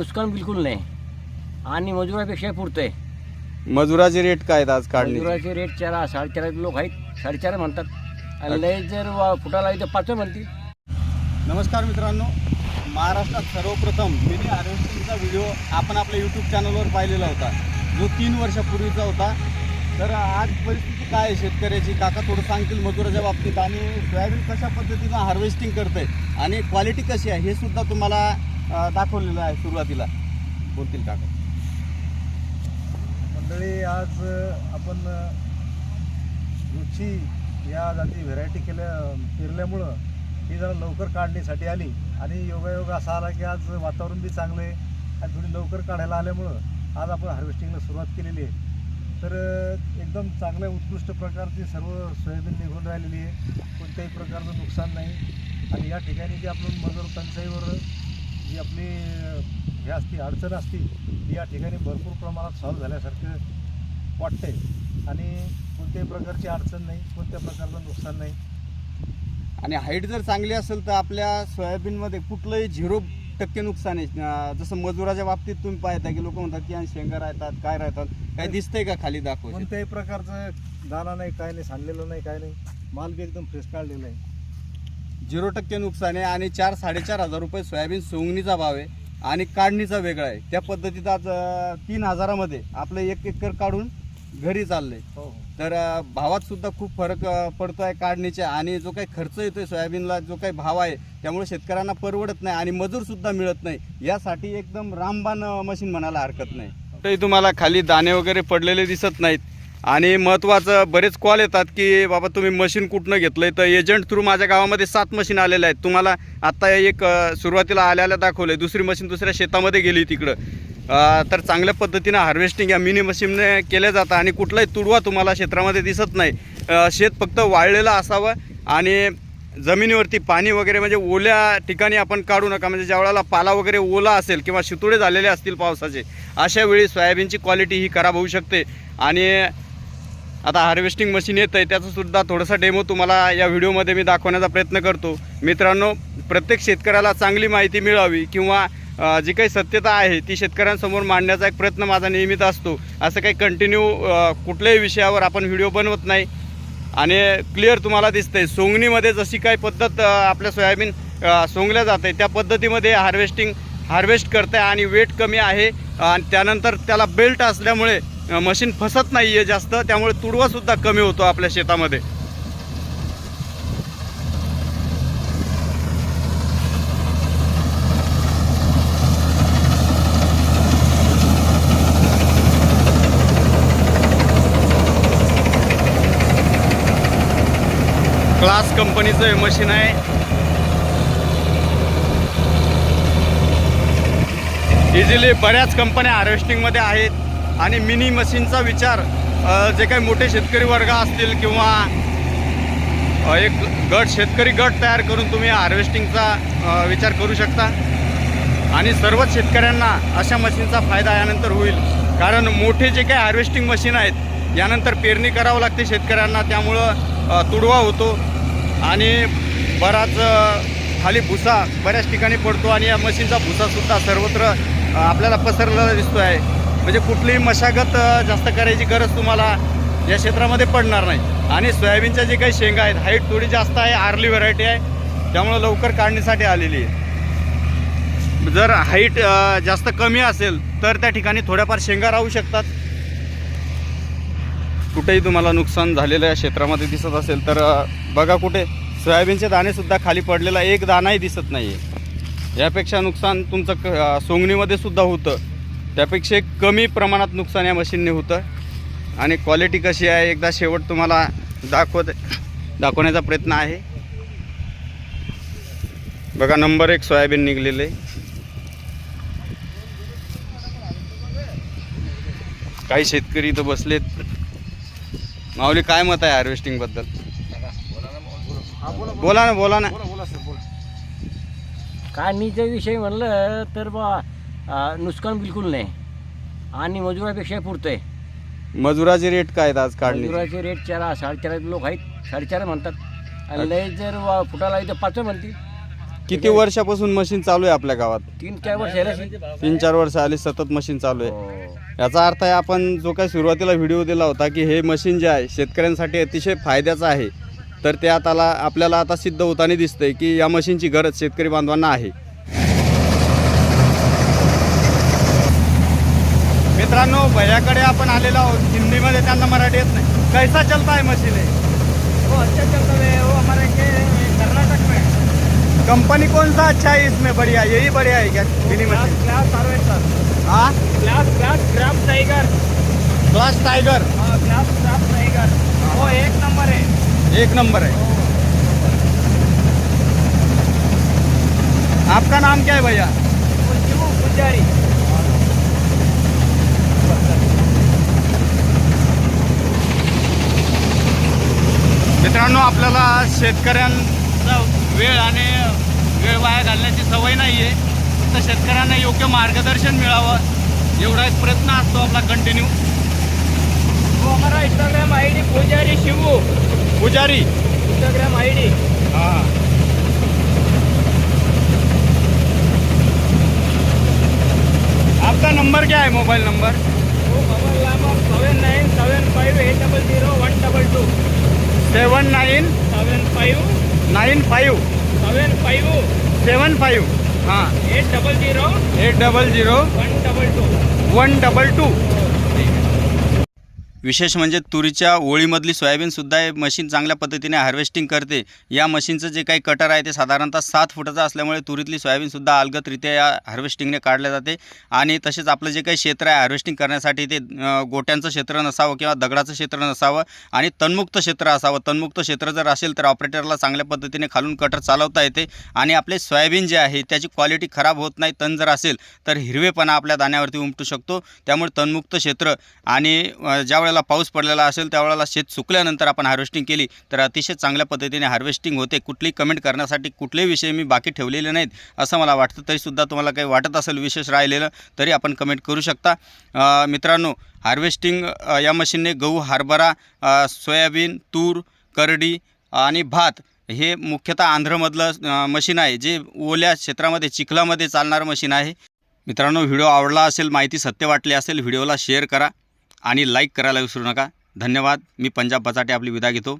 नुकसान बिलकुल नाही. आणि मजुरापेक्षा पुरतंय. मजुराचे रेट काय आहेत आज काढणी? मजुराचे रेट चार साडेचार लोक आहेत. साडेचार म्हणतात. आणि लय जर वा- फुटाला इथं पाच म्हणतील. नमस्कार मित्रांनो. महाराष्ट्रात सर्वप्रथम मिनी हार्वेस्टिंगचा व्हिडिओ आपण आपल्या यूट्यूब चॅनलवर पाहिलेला होता. जो तीन वर्षापूर्वीचा होता. तर आज परिस्थिती काय आहे शेतकऱ्याची? काका थोडं सांगतील मजुराच्या बाबतीत. आणि सोयाबीन कशा पद्धतीनं हार्वेस्टिंग करतंय? आणि क्वालिटी कशी आहे? हे सुद्धा तुम्हाला दाखवलेलं आहे सुरुवातीला. बोलतील काका? मंडळी आज आपण रुची या जाती व्हेरायटी केल्या पेरल्यामुळं ही जरा लवकर काढणीसाठी आली. आणि योगायोग असा आला की आज वातावरण बी चांगलं आहे. आणि थोडी लवकर काढायला आल्यामुळं आज आपण हार्वेस्टिंगला सुरुवात केलेली आहे. तर एकदम चांगल्या उत्कृष्ट प्रकारची सर्व सोयाबीन निघून राहिलेली आहे. कोणत्याही प्रकारचं नुकसान नाही. आणि या ठिकाणी जी आपण मजूर टंचाईवर जी आपली हे असती अडचण असती ती या ठिकाणी भरपूर प्रमाणात सॉल्व्ह झाल्यासारखं वाटतंय. आणि कोणत्याही प्रकारची अडचण नाही कोणत्या प्रकारचं नुकसान नाही. आणि हाईट जर चांगली असेल तर आपल्या सोयाबीनमध्ये कुठलंही झिरो टक्के नुकसान आहे. जसं मजुराच्या बाबतीत तुम्ही पाहता की लोक म्हणतात की "आणि शेंगा राहतात काय राहतात काय दिसतंय का खाली दाखव कोणत्याही प्रकारचं दाना नाही काय नाही सांडलेलं नाही काय नाही. माल बी एकदम फ्रेश काढलेला आहे. झिरो टक्के नुकसान आहे आणि चार साडेचार हजार रुपये सोयाबीन सोंगणीचा भाव आहे आणि काढणीचा वेगळा आहे. त्या पद्धतीत आज अं, तीन हजारामध्ये आपलं एक एकर काढून घरी चाललंय. हो हो. तर अं, भावात सुद्धा खूप फरक अं, पडतोय काढणीच्या आणि जो काही खर्च येतोय सोयाबीनला जो काही भाव आहे त्यामुळे शेतकऱ्यांना परवडत नाही आणि मजूर सुद्धा मिळत नाही. यासाठी एकदम रामबाण अं, मशीन म्हणायला हरकत नाही. तरी तुम्हाला खाली दाणे वगैरे पडलेले दिसत नाहीत. आणि महत्त्वाचं बरेच कॉल येतात की बाबा तुम्ही मशीन कुठनं घेतलं आहे तर एजंट थ्रू माझ्या गावामध्ये सात मशीन आलेल्या आहेत. तुम्हाला आत्ता एक सुरुवातीला आल्याला दाखवलंय. दुसरी मशीन दुसऱ्या शेतामध्ये गेली तिकडं. तर चांगल्या पद्धतीनं हार्वेस्टिंग या मिनी मशीनने केलं जातं आणि कुठलाही तुडवा तुम्हाला क्षेत्रामध्ये दिसत नाही. शेत फक्त वाळलेलं असावं आणि जमिनीवरती पाणी वगैरे म्हणजे ओल्या ठिकाणी आपण काढू नका. म्हणजे ज्या वेळेला पाला वगैरे ओला असेल किंवा शितुळे झालेले असतील पावसाचे अशा वेळी सोयाबीनची क्वालिटी ही खराब होऊ शकते. आणि आता हार्वेस्टिंग मशीन येतं आहे त्याचासुद्धा थोडासा डेमो तुम्हाला या व्हिडिओमध्ये मी दाखवण्याचा प्रयत्न करतो. मित्रांनो प्रत्येक शेतकऱ्याला चांगली माहिती मिळावी किंवा जी काही सत्यता आहे ती शेतकऱ्यांसमोर मांडण्याचा एक प्रयत्न माझा नेहमीच असतो. असं काही कंटिन्यू कुठल्याही विषयावर आपण व्हिडिओ बनवत नाही. आणि क्लिअर तुम्हाला दिसतंय सोंगणीमध्ये जशी काही पद्धत आपल्या सोयाबीन सोंगल्या जाते त्या पद्धतीमध्ये हार्वेस्टिंग हार्वेस्ट करते आणि वेट कमी आहे. आणि त्यानंतर त्याला बेल्ट असल्यामुळे मशीन फसत नाही आहे जास्त त्यामुळे तुडवासुद्धा कमी होतो आपल्या शेतामध्ये. क्लास कंपनीचं हे मशीन आहे. इझिली बऱ्याच कंपन्या हार्वेस्टिंगमध्ये आहेत. आणि मिनी मशीनचा विचार जे काही मोठे शेतकरी वर्ग असतील किंवा एक गट शेतकरी गट तयार करून तुम्ही हार्वेस्टिंगचा विचार करू शकता. आणि सर्वच शेतकऱ्यांना अशा मशीनचा फायदा यानंतर होईल. कारण मोठे जे काही हार्वेस्टिंग मशीन आहेत यानंतर पेरणी करावं लागते शेतकऱ्यांना त्यामुळं तुडवा होतो. आणि बराच खाली भुसा बऱ्याच ठिकाणी पडतो आणि या मशीनचा भुसासुद्धा सर्वत्र आपल्याला पसरलेला दिसतो आहे म्हणजे कुठलीही मशागत जास्त करायची गरज तुम्हाला या क्षेत्रामध्ये पडणार नाही. आणि सोयाबीनच्या जे काही शेंगा आहेत हाईट थोडी जास्त आहे आर्ली व्हरायटी आहे त्यामुळं लवकर काढणीसाठी आलेली आहे. जर हाईट जास्त कमी असेल तर त्या ठिकाणी थोड्याफार शेंगा राहू शकतात. कुठेही तुम्हाला नुकसान झालेलं या क्षेत्रामध्ये दिसत असेल तर बघा कुठे. सोयाबीनचे दाणेसुद्धा खाली पडलेला एक दाणाही दिसत नाही आहे यापेक्षा नुकसान तुमचं क सोंगणीमध्ये सुद्धा होतं. त्यापेक्षा कमी प्रमाणात नुकसान या मशीनने होतं. आणि क्वालिटी कशी आहे एकदा शेवट तुम्हाला दाखवत दाखवण्याचा प्रयत्न आहे. बघा नंबर एक सोयाबीन निघलेले. आहे काही शेतकरी इथं बसलेत. माऊली काय मत आहे हार्वेस्टिंगबद्दल? बोला ना बोला ना. काय काढणीचा विषय म्हणलं तर बा नुकसान बिलकुल नाही. आणि मजुरापेक्षा पुरतंय. मजुराचे रेट काय आहेत आज काढणी मजुराचे रेट चार साडेचार लोक आहेत. साडेचार म्हणतात. आणि लय जर वा- फुटाला इथं पाच म्हणतील. किती वर्षापासून मशीन चालू आहे आपल्या गावात? तीन चार वर्ष झाले तीन चार वर्ष आली सतत मशीन चालू आहे. हो. याचा अर्थ आहे आपण जो काही सुरुवातीला व्हिडिओ दिला होता की हे मशीन जे आहे शेतकऱ्यांसाठी अतिशय फायद्याचं आहे. तर ते आता आपल्याला आता सिद्ध होताना दिसतंय की या मशीनची गरज शेतकरी बांधवांना आहे. मित्रांनो भैयाकडे आपण आलेलो आहोत. हिंदीमध्ये त्यांना मराठी येत नाही. कैसा चलता है मशीन है वो अच्छा चलता है. वो हमारे के कर्नाटक में कंपनी कौन सा अच्छा है इसमें? बढ़िया यही बढ़िया है क्या? Mini Claas machine Claas harvester हाँ? Claas Claas Crop Tiger Claas Tiger हाँ क्लास क्राफ्ट टाइगर वो एक नंबर है. एक नंबर है। आपका नाम क्या है भैया? पुजारी. मित्रांनो आपल्याला शेतकऱ्यांचा वेळ आणि वेळ वाया घालण्याची सवय नाही आहे फक्त शेतकऱ्यांना योग्य मार्गदर्शन मिळावं एवढा एक प्रयत्न असतो आपला कंटिन्यू वो हमारा इंस्टाग्राम आईडी पुजारी शिवू पुजारी. इंस्टाग्राम आईडी हाँ. आपका नंबर क्या है मोबाइल नंबर. वो mobile number seven nine seven five eight double zero one double two seven nine seven five nine five. Seven five seven five. हां. Eight double zero eight double zero. One double two. One double two. विशेष म्हणजे तुरीच्या ओळीमधली सोयाबीनसुद्धा हे machine चांगल्या पद्धतीने harvesting करते. या मशीनचं जे काही कटर आहे ते साधारणतः सात फुटाचं असल्यामुळे तुरीतली सोयाबीनसुद्धा अलगतरित्या या हार्वेस्टिंगने काढल्या जाते. आणि तसेच आपलं जे काही क्षेत्र आहे हार्वेस्टिंग करण्यासाठी ते गोट्यांचं क्षेत्र नसावं किंवा दगडाचं क्षेत्र नसावं आणि तणमुक्त क्षेत्र असावं. तणमुक्त क्षेत्र जर असेल तर ऑपरेटरला चांगल्या पद्धतीने खालून कटर चालवता येते आणि आपले सोयाबीन जे आहे त्याची क्वालिटी खराब होत नाही. तण जर असेल तर हिरवेपणा आपल्या दाण्यावरती उमटू शकतो. त्यामुळे तणमुक्त क्षेत्र आणि अ, ज्यावेळेला पाऊस पडलेला असेल त्यावेळेला शेत सुकल्यानंतर आपण हार्वेस्टिंग केली तर अतिशय चांगल्या पद्धतीने हार्वेस्टिंग होते. कुठलीही कमेंट करण्यासाठी कुठलेही विषय मी बाकी ठेवलेले नाहीत असं मला वाटतं. तरीसुद्धा तुम्हाला काही वाटत असेल विशेष राहिलेलं तरी आपण कमेंट करू शकता. मित्रांनो हार्वेस्टिंग या मशीनने गहू हरभरा सोयाबीन तूर करडी आणि भात हे मुख्यतः आंध्रमधलं मशीन आहे जे ओल्या क्षेत्रामध्ये चिखलामध्ये चालणारं मशीन आहे. मित्रांनो व्हिडिओ आवडला असेल माहिती सत्य वाटली असेल व्हिडिओला शेअर करा. आणि लाईक करायला विसरू नका. धन्यवाद. मी पंजाब बचाटे आपली विदा घेतो.